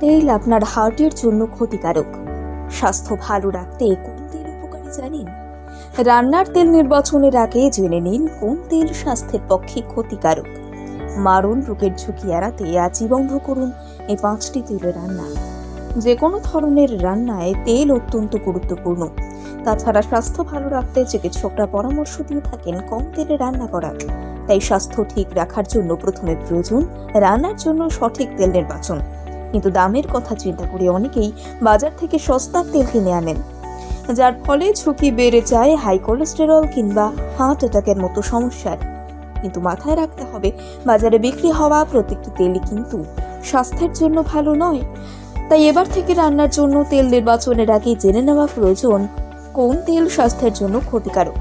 তেল আপনার হার্টের জন্য ক্ষতিকারক। স্বাস্থ্য ভালো রাখতে কোন তেল উপকারী জানেন? রান্নার তেল নির্বাচনের আগে জেনে নিন কোন তেল স্বাস্থ্যের পক্ষে ক্ষতিকারক। মারণ রোগের ঝুঁকি এড়াতে আজই বন্ধ করুন এই পাঁচটি তেলের রান্না। যে কোনো ধরনের রান্নায় তেল অত্যন্ত গুরুত্বপূর্ণ। তাছাড়া স্বাস্থ্য ভালো রাখতে চিকিৎসকরা পরামর্শ দিয়ে থাকেন কম তেলে রান্না করার। তাই স্বাস্থ্য ঠিক রাখার জন্য প্রথমে প্রয়োজন রান্নার জন্য সঠিক তেল নির্বাচন। কিন্তু দামের কথা চিন্তা করে অনেকেই বাজার থেকে সস্তার তেল কিনে আনেন। যার ফলে ঝুঁকি বেড়ে যায় হাই কোলেস্টেরল কিংবা হার্ট অ্যাটাকের মতো সমস্যার। কিন্তু মাথায় রাখতে হবে, বাজারে বিক্রি হওয়া প্রত্যেকটি তেলই কিন্তু স্বাস্থ্যের জন্য ভালো নয়। তাই এবার থেকে রান্নার জন্য তেল নির্বাচনের আগে জেনে নেওয়া প্রয়োজন, কোন তেল স্বাস্থ্যের জন্য ক্ষতিকারক?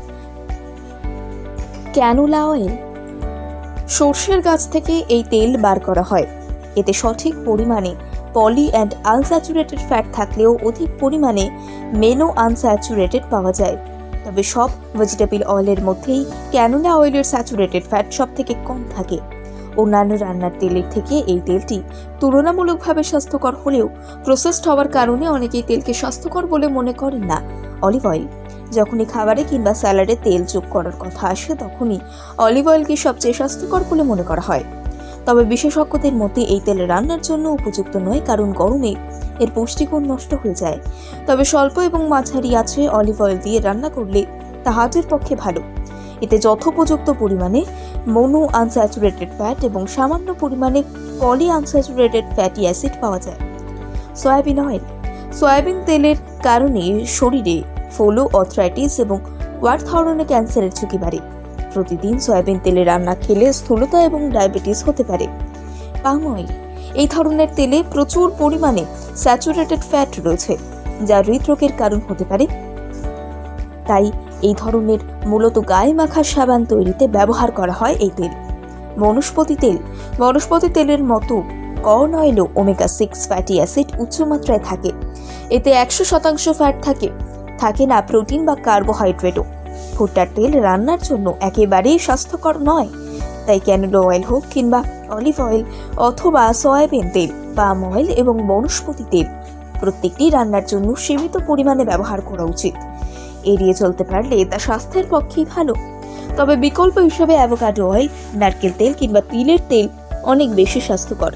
Canola oil. সর্ষের গাছ থেকে এই তেল বার করা হয়। এতে সঠিক পরিমাণে পলি অ্যান্ড আনস্যাচুরেটেড ফ্যাট থাকলেও অধিক পরিমাণে মেনো আনস্যাচুরেটেড পাওয়া যায়। তবে সব ভেজিটেবল অয়েলের মধ্যেই ক্যানোলা অয়েলের স্যাচুরেটেড ফ্যাট সব থেকে কম থাকে। অন্যান্য রান্নার তেলের থেকে এই তেলটি তুলনামূলকভাবে স্বাস্থ্যকর হলেও প্রসেসড হওয়ার কারণে অনেকেই তেলকে স্বাস্থ্যকর বলে মনে করেন না। অলিভ অয়েল, যখনই খাবারে কিংবা স্যালাডে তেল যোগ করার কথা আসে, তখনই অলিভ অয়েলকে সবচেয়ে স্বাস্থ্যকর বলে মনে করা হয়। তবে বিশেষজ্ঞদের মতে এই তেল রান্নার জন্য উপযুক্ত নয়, কারণ গরমে এর পুষ্টিগুণ নষ্ট হয়ে যায়। তবে স্বল্প এবং মাঝারি আছে অলিভ অয়েল দিয়ে রান্না করলে তা হার্টের পক্ষে ভালো। এতে যথোপযুক্ত পরিমাণে মনো আনস্যাচুরেটেড ফ্যাট এবং সামান্য পরিমাণে পলি আনস্যাচুরেটেড ফ্যাটি অ্যাসিড পাওয়া যায়। Soybean oil. সয়াবিন তেলের কারণে শরীরে ফোলো, অথরাইটিস এবং ওয়ার ধরনের ক্যান্সারের ঝুঁকি বাড়ে। প্রতিদিন সয়াবিন তেলে রান্না খেলে স্থূলতা এবং ডায়াবেটিস হতে পারে। পাম অয়েল এই ধরনের তেলে প্রচুর পরিমাণে স্যাচুরেটেড ফ্যাট রয়েছে, যা হৃদরোগের কারণ হতে পারে। তাই এই ধরনের মূলত গায়ে মাখার সাবান তৈরিতে ব্যবহার করা হয় এই তেল। বনস্পতি তেল, বনস্পতি তেলের মতো কর্ন অয়েলও ওমেগা সিক্স ফ্যাটি অ্যাসিড উচ্চমাত্রায় থাকে। এতে একশো শতাংশ ফ্যাট থাকে। থাকে না প্রোটিন বা কার্বোহাইড্রেটও। ভুট্টার তেল রান্নার জন্য একেবারেই স্বাস্থ্যকর নয়। তাই ক্যানোলা অয়েল হোক কিংবা অলিভ অয়েল অথবা সয়াবিন তেল পাম অয়েল এবং বনস্পতি তেল, প্রত্যেকটি রান্নার জন্য সীমিত পরিমাণে ব্যবহার করা উচিত। এড়িয়ে চলতে পারলে তা স্বাস্থ্যের পক্ষেই ভালো। তবে বিকল্প হিসেবে অ্যাভোকাডো অয়েল, নারকেল তেল কিংবা তিলের তেল অনেক বেশি স্বাস্থ্যকর।